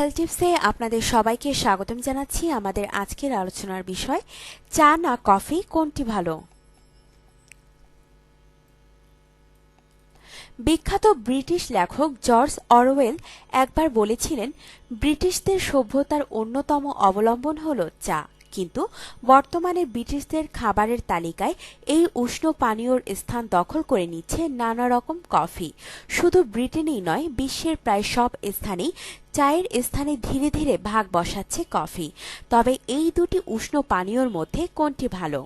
Health টিপসে আপনাদের সবাইকে স্বাগতম জানাচ্ছি আমাদের আজকের আলোচনার বিষয়, চা না কফি কোনটি ভালো? বিখ্যাত ব্রিটিশ লেখক জর্জ অরওয়েল একবার বলেছিলেন, ব্রিটিশদের সভ্যতার অন্যতম অবলম্বন হল চা। কিন্তু বর্তমানে ব্রিটিশদের খাবারের তালিকায় এই উষ্ণ পানীয়র স্থান দখল করে নিচ্ছে নানা রকম কফি। শুধু ব্রিটেনেই নয়, বিশ্বের প্রায় সব স্থানেই চায়ের স্থানে ধীরে ধীরে ভাগ বসাচ্ছে কফি। তবে এই দুটি উষ্ণ পানীয়র মধ্যে কোনটি ভালো?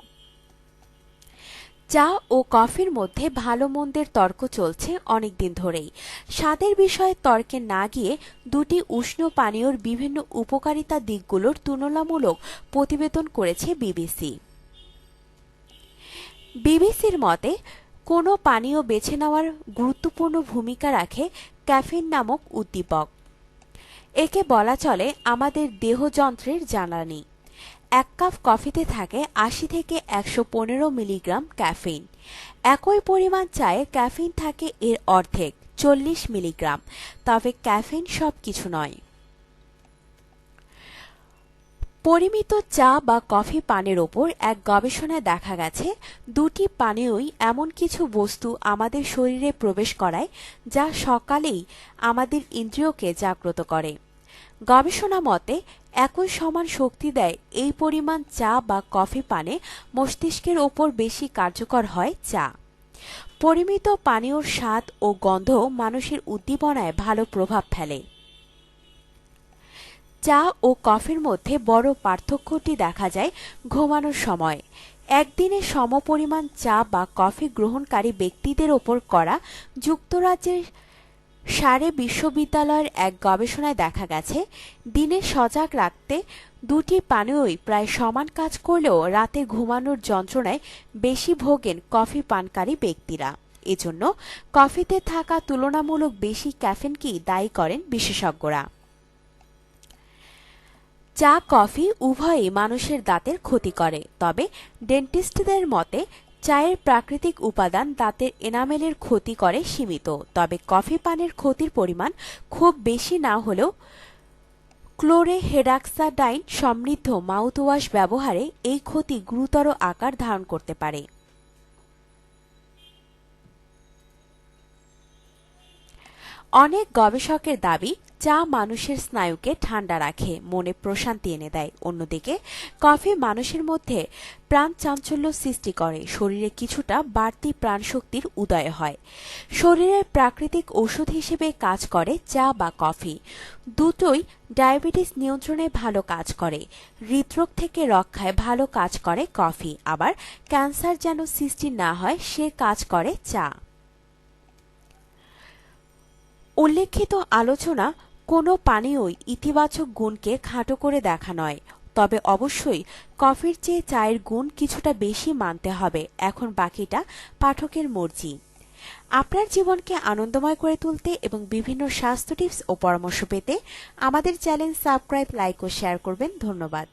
চা ও কফির মধ্যে ভালো মন্দের তর্ক চলছে অনেকদিন ধরেই। স্বাদের বিষয়ে তর্কে না গিয়ে দুটি উষ্ণ পানীয়র বিভিন্ন উপকারিতা দিকগুলোর তুলনামূলক প্রতিবেদন করেছে বিবিসি। বিবিসির মতে, কোনো পানীয় বেছে নেওয়ার গুরুত্বপূর্ণ ভূমিকা রাখে ক্যাফিন নামক উদ্দীপক। একে বলা চলে আমাদের দেহযন্ত্রের জ্বালানি। এক কাপ কফিতে থাকে আশি থেকে একশো পনেরো মিলিগ্রাম ক্যাফিন একই পরিমাণ চায়ে ক্যাফিন থাকে এর অর্ধেক, চল্লিশ মিলিগ্রাম। তবে ক্যাফিন সব কিছু নয়। পরিমিত চা বা কফি পানের ওপর এক গবেষণায় দেখা গেছে, দুটি পানীয়ই এমন কিছু বস্তু আমাদের শরীরে প্রবেশ করায় যা সকালেই আমাদের ইন্দ্রিয়কে জাগ্রত করে। গবেষণা মতে, একই সমান শক্তি দেয় এই পরিমাণ চা বা কফি পানে মস্তিষ্কের ওপর বেশি কার্যকর হয় চা। পরিমিত পানীয়র স্বাদ ও গন্ধ মানুষের উদ্দীপনায় ভালো প্রভাব ফেলে। চা ও কফির মধ্যে বড় পার্থক্যটি দেখা যায় ঘুমানোর সময়। একদিনে সমপরিমাণ চা বা কফি গ্রহণকারী ব্যক্তিদের ওপর করা যুক্তরাজ্যের সারে বিশ্ববিদ্যালয়ের এক গবেষণায় দেখা গেছে, দিনে সজাগ রাখতে দুটি পানীয়ই প্রায় সমান কাজ করলেও রাতে ঘুমানোর যন্ত্রণায় বেশি ভোগেন কফি পানকারী ব্যক্তিরা। এজন্য কফিতে থাকা তুলনামূলক বেশি ক্যাফিনকেই দায়ী করেন বিশেষজ্ঞরা। চা, কফি উভয়ই মানুষের দাঁতের ক্ষতি করে, তবে ডেন্টিস্টদের মতে চায়ের প্রাকৃতিক উপাদান দাঁতের এনামেলের ক্ষতি করে সীমিত, তবে কফি পানের ক্ষতির পরিমাণ খুব বেশি না হলেও ক্লোরেহেডাক্সাডাইন সমৃদ্ধ মাউথওয়াশ ব্যবহারে এই ক্ষতি গুরুতর আকার ধারণ করতে পারে। অনেক গবেষকের দাবি চা মানুষের স্নায়ুকে ঠান্ডা রাখে, মনে প্রশান্তি এনে দেয়। অন্যদিকে, কফি মানুষের মধ্যে প্রাণ চাঞ্চল্য সৃষ্টি করে, শরীরে কিছুটা বাড়তি প্রাণশক্তির উদয় হয়। শরীরের প্রাকৃতিক ওষুধ হিসেবে কাজ করে চা বা কফি। দুটোই ডায়াবেটিস নিয়ন্ত্রণে ভালো কাজ করে, হৃদরোগ থেকে রক্ষায় ভালো কাজ করে কফি। আবার ক্যান্সার যেন সৃষ্টি না হয়, সে কাজ করে চা। উল্লেখিত আলোচনা কোনো পানীয়ই ইতিবাচক গুণকে খাটো করে দেখা নয়। তবে অবশ্যই কফির চেয়ে চায়ের গুণ কিছুটা বেশি মানতে হবে। এখন বাকিটা পাঠকের মর্জি। আপনার জীবনকে আনন্দময় করে তুলতে এবং বিভিন্ন স্বাস্থ্য টিপস ও পরামর্শ পেতে আমাদের চ্যানেল সাবস্ক্রাইব, লাইক ও শেয়ার করবেন। ধন্যবাদ।